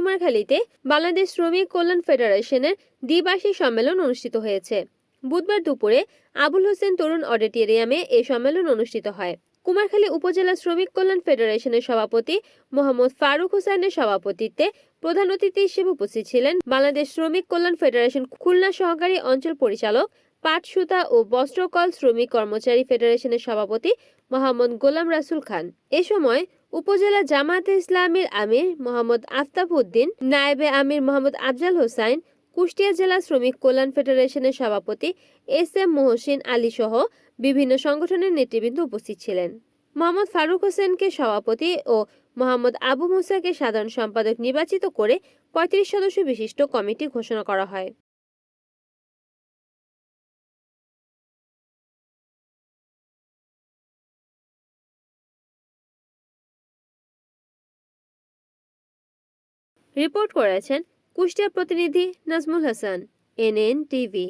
কুমারখালীতে বাংলাদেশ শ্রমিক কল্যাণ ফেডারেশনের দ্বিবার্ষিক সম্মেলন অনুষ্ঠিত হয়েছে। বুধবার দুপুরে আবুল হোসেন তরুণ অডিটোরিয়ামে এই সম্মেলন অনুষ্ঠিত হয়। কুমারখালী উপজেলা শ্রমিক কল্যাণ ফেডারেশনের সভাপতি মোহাম্মদ ফারুক হোসেনের সভাপতিত্বে প্রধান অতিথি হিসেবে উপস্থিত ছিলেন বাংলাদেশ শ্রমিক কল্যাণ ফেডারেশন খুলনা সহকারী অঞ্চল পরিচালক পাট সুতা ও বস্ত্রকল শ্রমিক কর্মচারী ফেডারেশনের সভাপতি মোহাম্মদ গোলাম রাসুল খান। এ সময় উপজেলা জামায়াতে ইসলামীর আমির মোহাম্মদ আফতাব উদ্দিন, নায়েবে আমির মোহাম্মদ আফজাল হোসাইন, কুষ্টিয়া জেলা শ্রমিক কল্যাণ ফেডারেশনের সভাপতি এস এম মোহসিন আলী সহ বিভিন্ন সংগঠনের নেতৃবৃন্দ উপস্থিত ছিলেন। মোহাম্মদ ফারুক হোসেনকে সভাপতি ও মোহাম্মদ আবু মুসাকে সাধারণ সম্পাদক নির্বাচিত করে পঁয়ত্রিশ সদস্য বিশিষ্ট কমিটি ঘোষণা করা হয়। রিপোর্ট করেছেন কুষ্টিয়া প্রতিনিধি নাজমুল হাসান এনএন টিভি।